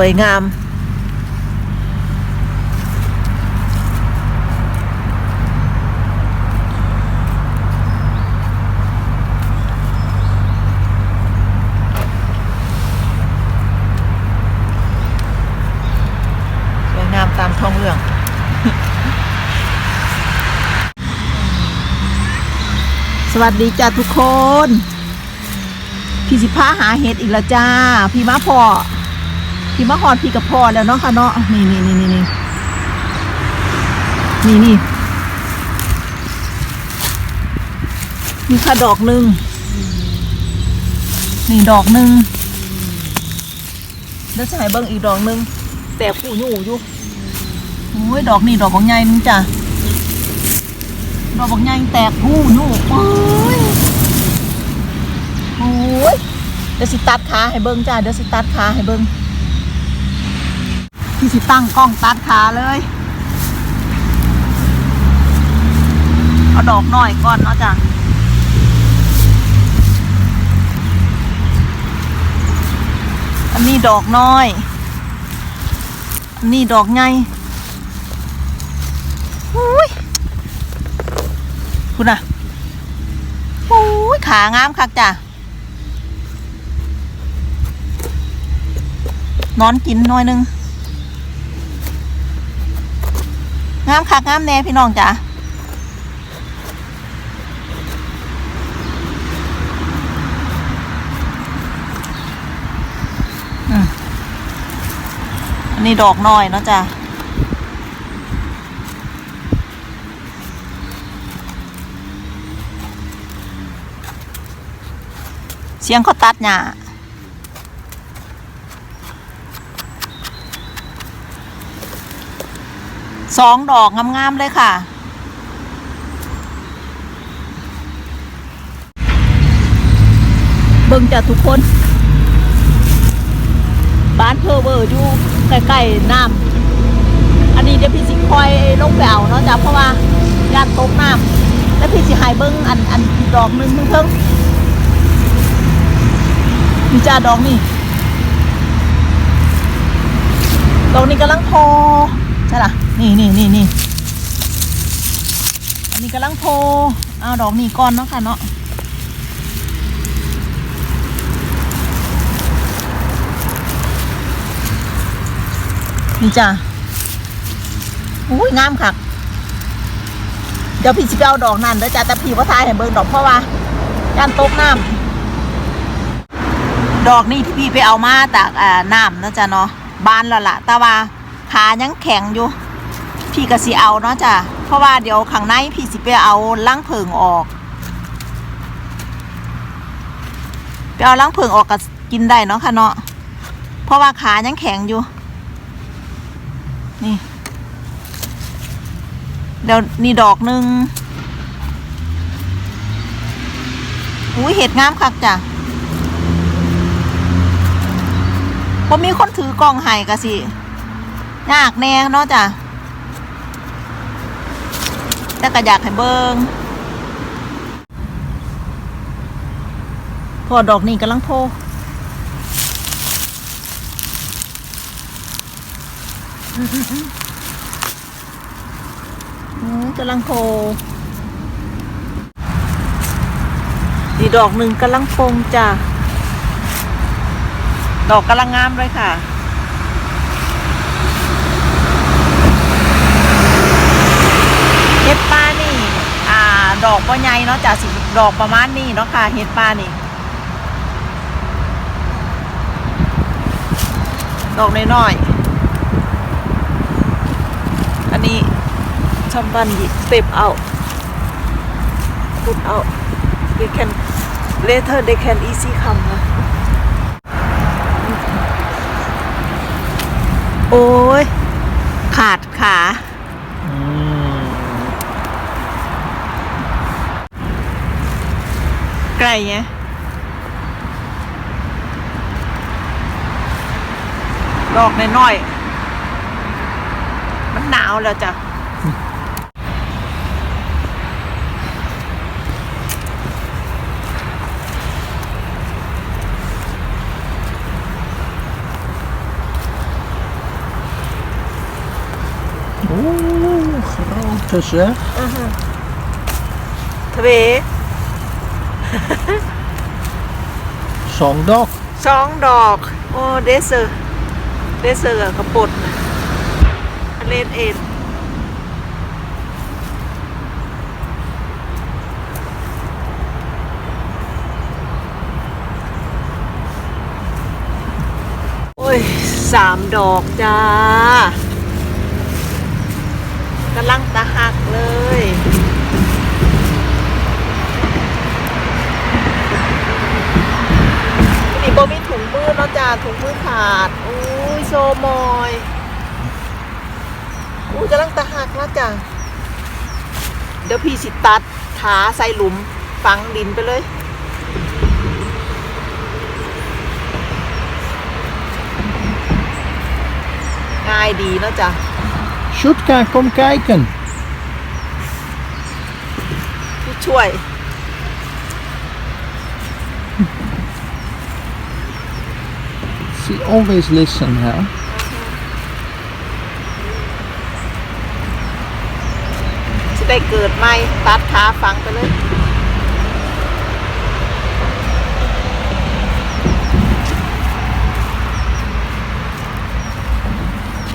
วยงาม สวยงามตามท้องเรื่องสวัสดีจ้าทุกคน พี่สิพาหาเห็ดอีกแล้วจ้า พี่มาพอ พี่มาหอดพี่กับพ่อแล้วเนาะค่ะเนาะนี่นี่นี่นี่นี่นี่นี่มีค่ะดอกหนึ่งนี่ดอกหนึ่งแล้วจะให้เบิ้งอีกดอกหนึ่งแต่ผู้อยู่อยู่โอ้ยดอกนี่ดอกบางใหญ่นึงจ้ะดอกบางใหญ่แตกผู้อยู่โอ้ยโอ้ยเดี๋ยวสิตัดขาให้เบิ้งจ้ะเดี๋ยวสิตัดขาให้เบิ้ง พี่สิตั้งกล้องตัดขาเลย เอาดอกหน่อยก่อนเนาะจ้ะอันนี้ดอกน้อย อันนี้ดอกใหญ่อุ้ยคุณน่ะอุ้ยขางามคักจ้ะนอนกินหน่อยนึง งามคักงามแน่พี่น้องจ้ะอันนี้ดอกน้อยเนาะจ้ะเสียงเขาตัดหญ้า สองดอกงามๆเลยค่ะ เบิ่งจ้ะทุกคน บ้านเพอเวอร์อยู่ใกล้ๆน้ำอันนี้เดี๋ยวพี่สิคอยลงไปเอาเนาะจ้ะเพราะว่าญาติตกน้ำแล้วพี่สิหายเบิ้งอันอันดอกหนึงเพิ่งเพิ่งนี่จ้าดอกนี่ดอกนี้กำลังพใช่ล่ะ นี่นี่นี่นี่อันนี้กำลังโพเอาดอกนี้ก่อนเนาะค่ะเนาะนี่จ้ะอุ้ยงามคักเดี๋ยวพี่สิไปเอาดอกนั่นเด้อจ้ะแต่พี่ว่าทายเห็นเบิงดอกเพราะว่าการตกน้ำดอกนี่ที่พี่ไปเอามาจากอ่าน้ำนะจ๊ะเนาะบานแล้วล่ะแต่ว่า ขายังแข็งอยู่ พี่ก็สิเอาเนาะจ้ะเพราะว่าเดี๋ยวข้างในพี่สิไปเอาล้างเพิงออกไปเอาล้างเพิงออกก็กินได้เนาะค่ะเนาะเพราะว่าขายังแข็งอยู่ นี่เดี๋ยวนี่ดอกหนึ่งอุ้ยเห็ดงามคักจ้ะพอมีคนถือกล้องให้กะสิ ยากแน่เนาะจ้ะแต่ก็อยากให้เบิงพอดอกนี้กำลังโพอืมกำลังโพดีดอกหนึ่งกำลังโพงจ้ะ ดอกกำลังงามเลยค่ะ เห็ดปลานี่ อ่า ดอกบ่ใหญ่เนาะจ้ะสิดอกประมาณนี้เนาะค่ะเห็ดปลานี่ดอกน้อยๆอันนี้ somebody step out put out they can later they can easy come นะโอ้ย ขาดขาไก cây nha ดอกน้อยๆมันหนาวแล้วจ้ะโอ้ grote zeg. Uh -huh. Twee. สองดอกสองดอก โอ้เดซเซอร์เดซเซอร์กระปดนะเลนเอ็นโอ้ยสามดอกจ้ากำลังตะหัก นาะจ้าถุงมือขาดอุ้ยโซมอยอุ้ยกำลังตะหักแล้วจ้าเดี๋ยวพี่สิตัดขาใส่หลุมฝังดินไปเลยง่ายดีเนาะจ้ะ Sjoetka, kom kijken. ผู้ช่วย She always listen, hè? จะได้เกิดใหม่ตัดขาฝังไปเลย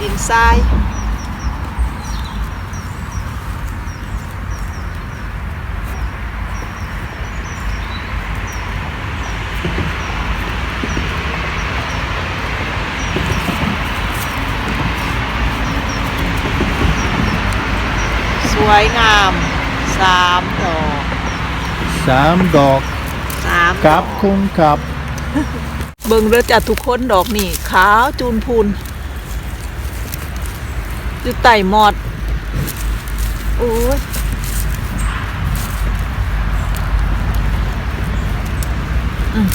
ดินทราย วยงามสามดอก Saamdok. สามดอก Kap, kom kap. เบิ่งเด้อจ้ะทุกคนดอกนี่ขาวจูนพูนอยู่ไต่หมอดโอ้ยอืม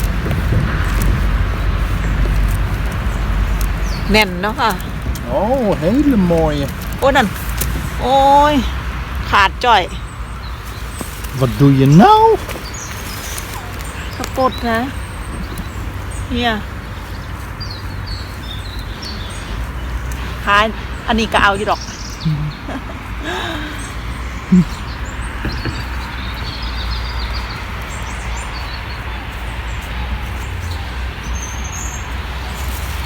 แน่นเนาะค่ะ Oh, hele mooie. โอ้นั่น โอ้ย ขาดจ่อย Wat doe je nou? กระปดนะ เนี่ยหายอันนี้ก็เอาอยู่ดอก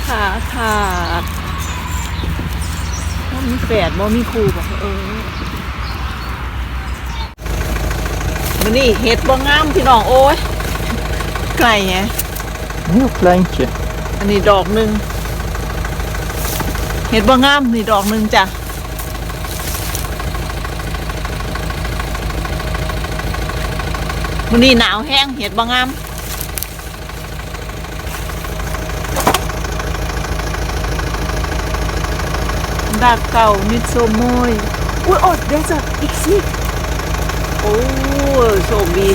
ขาขาดบ่มีแฝดบ่มีครูบอกเออมั นนี่เห็ดบ่งามพี่น้องโอ้ยไก่ไง Heel kleintje. อันนี้ดอกหนึ่งเห็ดบ่งามนี่ดอกหนึ่งจ้ะมันนี่หนาวแห้งเห็ดบ่งามดากเก่านิดโซโมยอุ้ยอดเดซะอีกสิโอ้ยโชคดี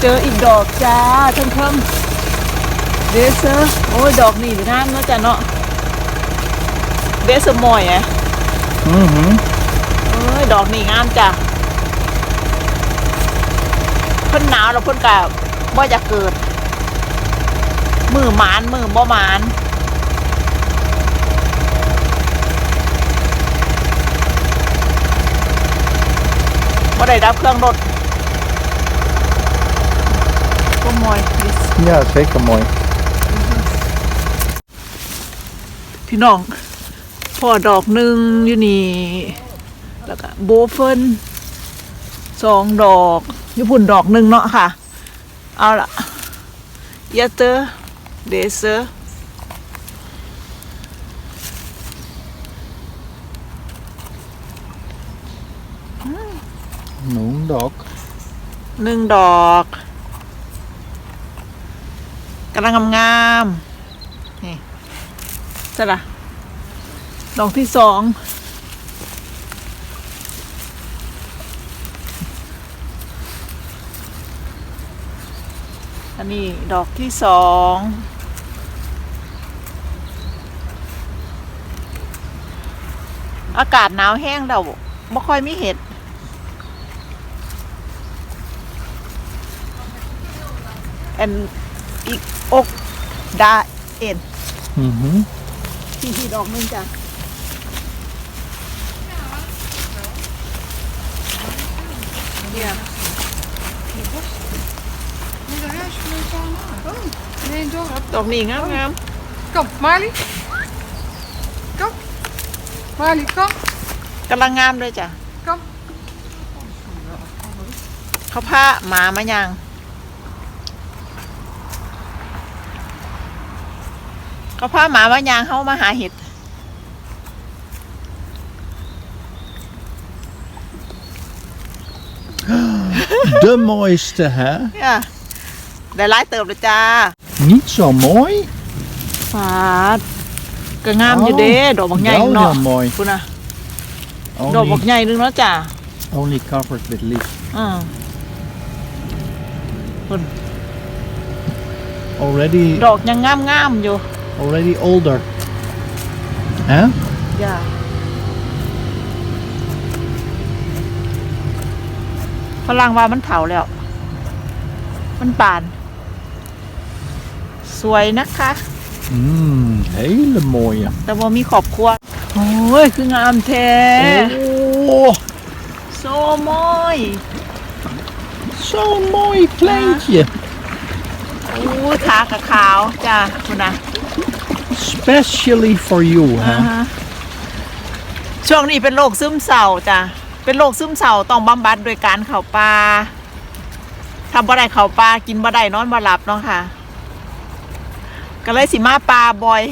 เจออีกดอกจ้าเพิ่มเพิ่มเดซเซอร์โอ้ยดอกนี่งามเนาะจ้ะเนาะเดซเซอร์มอยอะ Mhm. เอ้ยดอกนี่งามจ้ะเพิ่นหนาวแล้วเพิ่นก็บ่อยากเกิด มือหมานมือบ่หมานบ่ได้ดับเครื่องรถ ก็มอยดิ Ja, zeker mooi. พี่น้องพอดอกหนึ่งอยู่นี่ แล้วก็โบเฟินสองดอกญี่ปุ่นดอกหนึ่งเนาะค่ะ เอาละยาเตอร์เดเซอร์ Noendok. หนึ่งดอก กำลังงามๆนี่จะละดอกที่สองอันนี้ดอกที่สองอากาศหนาวแห้งเดาไม่ค่อยมีเห็ดแอนอีกอกดาเอ็น Mhm. ที่ที่ดอกหนึงจ้ะ Ja. Nee, de rest van het allemaal. Oh, nee, door. ดอกนี้งามงาม Kom, Marley. Kom. Marley, kom. กำลังงามเลยจ้ะ Kom. เขาพาหมามายัง เขาพาหมามายังเขามาหาเห็ด De mooiste, hè? เนี่ยได้ร้ายเติบเลยจ้า Niet zo mooi. ฟาดก็งามอยู่เด้ดอกบักใหญ่ Wel เนาะ heel mooi. คุณนะดอกบัก Only, ใหญ่นึงเนาะจ้า only covered with leaf. อ่า Already, ดอกยังงามงามๆอยู่ already older. Huh? อย่าฝรั่งว่ามันเถาแล้วมันบานสวยนะคะ Mmm, hele mooie. แต่ว่ามีขอบครัวโอ้ย คืองามแท้ Oh, โซมอย zo'n mooi kleintje. โอ้ยขากะขาวจ้าคุณนะ Specially for you, อ่า hè? ฮะ ช่วงนี้เป็นโรคซึมเศร้าจ้ะ เป็นโรคซึมเศร้าต้องบำบัดโดยการเข่าปลาทำบ่ได้เข่าปลากินบ่ได้นอนบ่หลับเนาะค่ะ ก็เลยสิมาปลาบ่อย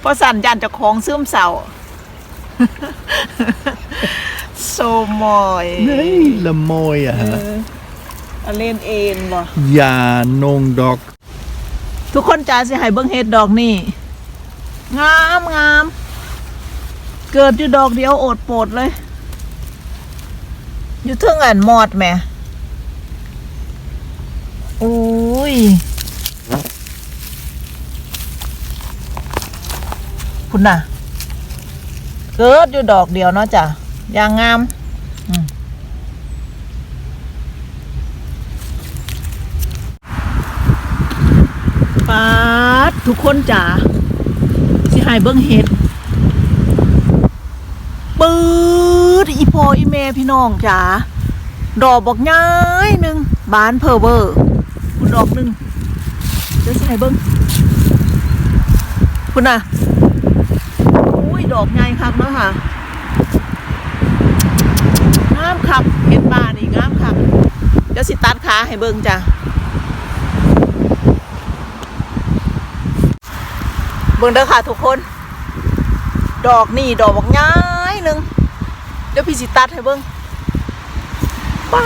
เพราะสันยันเจะของซึมเศร้า โซมอย Hele mooie, hè? เอาเล่นเองบ่ Ja, nongdok. ทุกคนจ้าสิให้เบิ่งเฮ็ดดอกนี่งามงาม เกิดอยู่ดอกเดียวโอดโปดเลย อยู่เทิงอันมอดแม่โอ้ยคุณน่ะ เกิดอยู่ดอกเดียวเนาะจ้ะยางงามอืมปาด ทุกคนจ๋าสิหายเบิ้งเห็ดปื๊ดอีพออีเมพี่น้องจ๋าดอกบอกง่ายหนึ่งบานเพอเวอร์คุณดอกหนึ่งเดี๋ยวสิหายเบิ้งคุณน่ะอุ้ยดอกใหญ่ครับเนาะค่ะงามครับเห็ดบานนี่งามครับเดี๋ยวสิตัดขาให้เบิ้งจ้ะ เบิ่งเด้อค่ะทุกคน ดอกนี่ดอกบักย้ายหนึ่งเดี๋ยวพี่สิตัดให้เบิ่งป๊า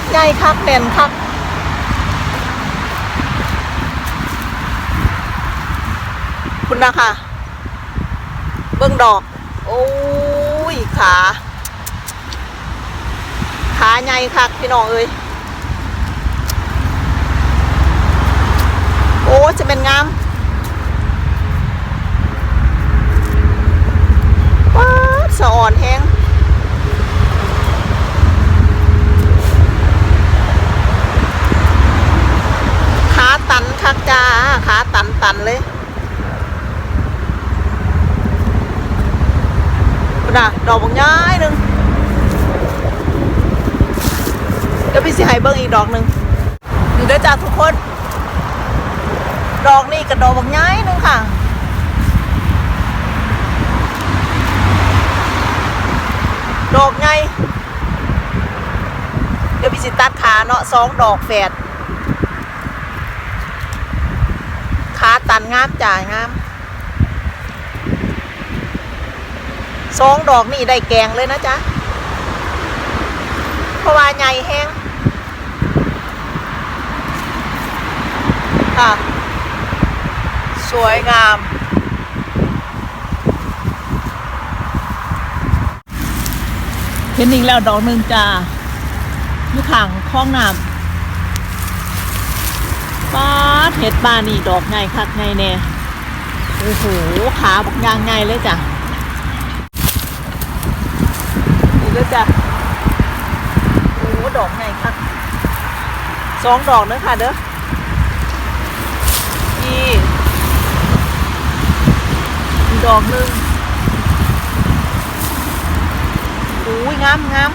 ดใหญ่คักแน่นคักคุณนะค่ะเบิ่งดอก โอ้ยขาขาใหญ่คักพี่น้องเอ้ยโอ้จะเป็นงาม ว้าด สะอ่อนแห้งขาตันคักจ้าขาตันตันเลยน่ะดอกบางย้ายหนึ่งเดี๋ยวพี่สิให้เบิ้งอีกดอกหนึ่งนี่ด้อจ้าทุกคน ดอกนี่กับดอกบางย้ายหนึ่งค่ะ ดอกไงเดี๋ยวพี่สิตัดขาเนาะสองดอกแฝดขาตันงามจ่ายงามสองดอกนี่ได้แกงเลยนะจ๊ะเพราะว่าใหญ่แห้งค่ะ สวยงาม ห็นอีกแล้วดอกหนึ่งจ้าอยู่ข้างคลองน้ำป้าเห็ดบานี่ดอกไงคักไงแน่โอ้โหขาบักยางไงเลยจ้ะนี่เลยจ้ะโอ้ดอกไงคักสองดอกเด้อค่ะเด้อนี่อีดอกหนึ่ง อ้ยงามงาม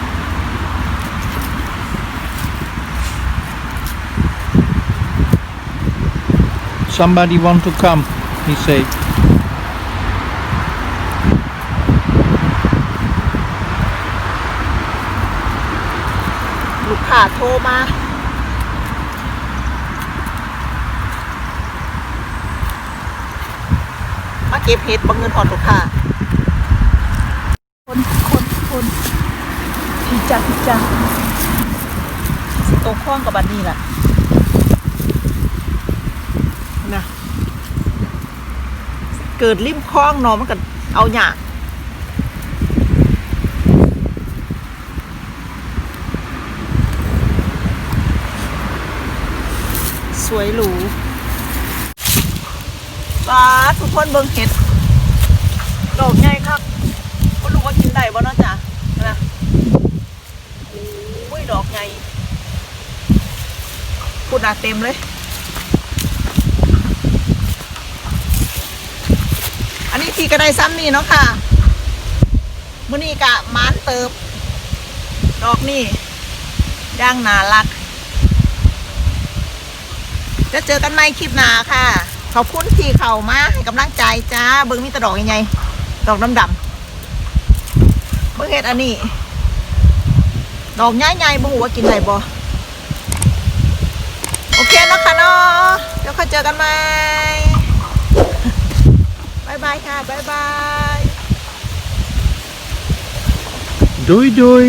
somebody want to come he say ลูกค้าโทรมามาเก็บเห็ดบังเงินอ่อนลูกค้า จ้าพี่จ้าสิตรงข้องกับบันนี้แหละนะเกิดริมคลองเนอมันก็เอาหยากสวยหรูป้าดทุกคนเบิ่งเห็ดดอกใหญ่ครับก็รู้ว่ากินได้บ่เนาะจ๊ะนะโอ้ยดอกใหญ่ พูดนาเต็มเลย อันนี้ทีกระไดซ้ำนี่เนาะค่ะมื้อนี้กะมานเติบ ดอกนี่ย่างนารัก จะเจอกันใหมคลิปหน้าค่ะ ขอบคุณที่เข้ามาให้กำลังใจจ้า เบิ่งมีตะดอกใหญ่ๆดอกดำดำๆเบิ่งเฮ็ดอันนี้ ดอกใหญ่ๆบ่ฮู้ว่ากินได้บ่ โอเคนะคะเนาะเดี๋ยวค่อยเจอกันใหม่บายบายค่ะบายบายดุยดุย